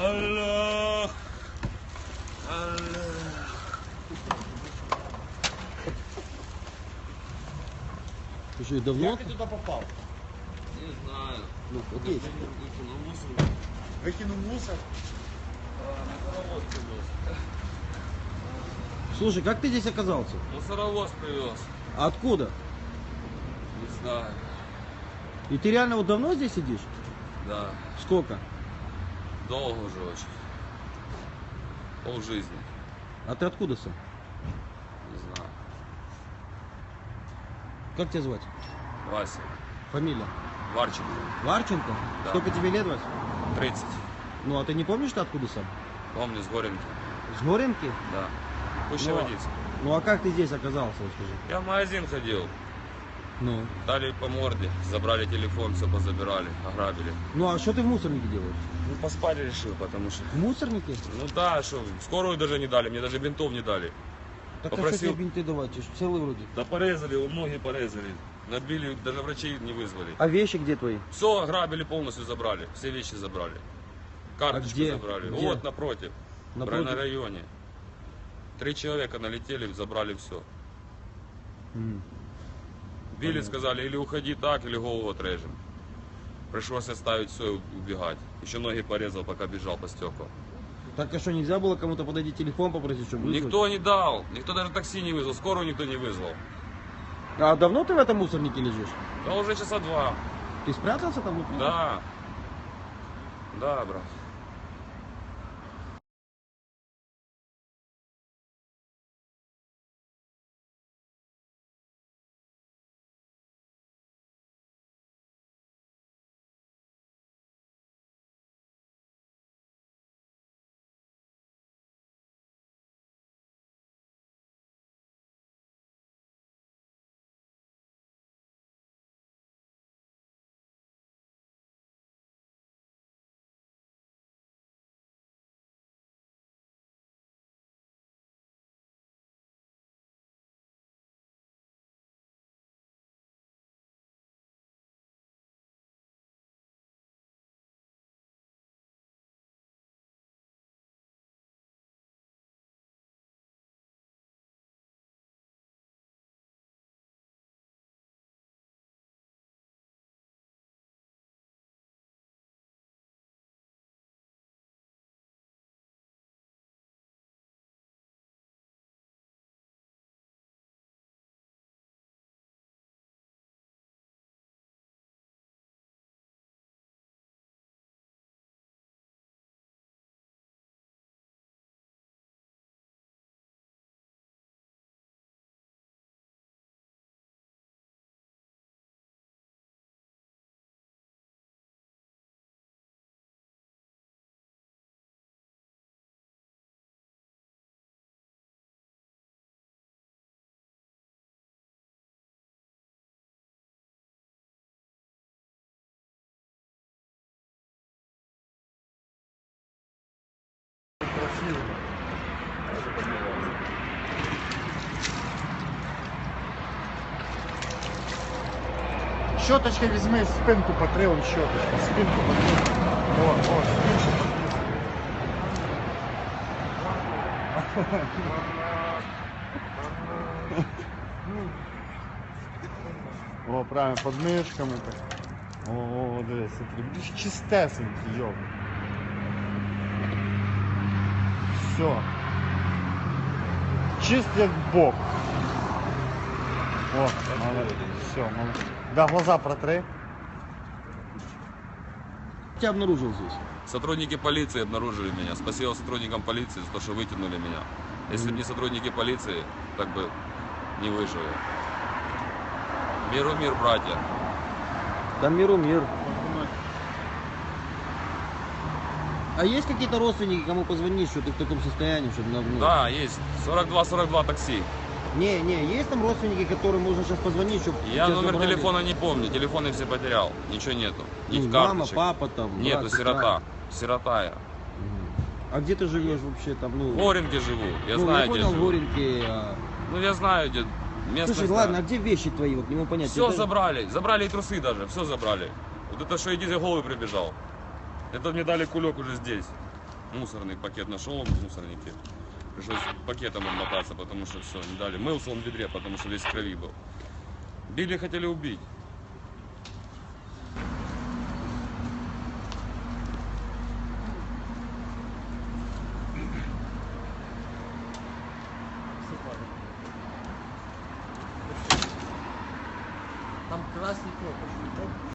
Аллах! Аллах! Ты что, давно? Как ты туда попал? Не знаю. Ну, окей. Выкинул мусор. Выкинул мусор? А, Слушай, как ты здесь оказался? Мусоровоз привез. А откуда? Не знаю. И ты реально вот давно здесь сидишь? Да. Сколько? Долго уже очень. Пол жизни. А ты откуда сам? Не знаю. Как тебя звать? Вася. Фамилия? Варченко. Варченко? Да. Сколько тебе лет, Вась? 30. Ну, а ты не помнишь, ты откуда сам? Помню, с Горенки. С Горенки? Да. Пусть Ну, водитель. Ну, а как ты здесь оказался, вот скажи? Я в магазин ходил. Ну. Дали по морде. Забрали телефон, все позабирали. Ограбили. Ну, а что ты в мусорнике делаешь? Ну, поспать решил, потому что... В мусорнике? Ну да, что, скорую даже не дали, мне даже бинтов не дали. Так а Попросил- что тебе бинты давать? Целый вроде. Да порезали, его ноги порезали. Набили, даже врачей не вызвали. А вещи где твои? Все ограбили полностью, забрали. Все вещи забрали. Карточку где? забрали. Где? Вот напротив. Напротив? На районе. Три человека налетели, забрали все. М. Били, сказали, или уходи так, или голову отрежем. Пришлось оставить все и убегать. Еще ноги порезал, пока бежал по стеклам. Так а что, нельзя было кому-то подойти телефон попросить, чтобы вызвать? Никто не дал, никто даже такси не вызвал, скорую никто не вызвал. А давно ты в этом мусорнике лежишь? Да уже часа два. Ты спрятался там внутри? Да. Да, брат. Щоточкой візьми, спинку потри, он. Спинку потри. О, о, спинку потри. О, правильно, под мишками так. О, о, дивись, смотри. Будеш чистесенький, йоп. Все. Чист як бог. О, молодець. Все, молодець. Да, глаза протри. Тебя обнаружил здесь. Сотрудники полиции обнаружили меня. Спасибо сотрудникам полиции за то, что вытянули меня. Если бы не сотрудники полиции, так бы не выжил я. Миру мир, братья. Да миру мир. А есть какие-то родственники, кому позвонить, что ты в таком состоянии, чтобы на... ну, Да, есть. 42-42 такси. Не, не, есть там родственники, которым можно сейчас позвонить, чтобы Я номер телефона не помню, телефоны все потерял. Ничего нету. Ни Ну, мама, карточек. папа там. Нету, брат, сирота. Сирота я. сестра. А где ты живешь вообще там? Ну, В Горенке живу. Я ну, знаю, я где понял, живу. Горенки. а- Ну я знаю, где место. Слушай, ладно, а где вещи твои? Вот не могу понять. Все Это- забрали. Забрали и трусы даже. Все забрали. Вот это что иди за головы прибежал. Это мне дали кулек уже здесь. Мусорный пакет нашел в мусорнике. Пришлось пакетом обмотаться, потому что все, не дали. Мылся он в ведре, потому что весь в крови был. Били, хотели убить. Там красный кнопочный.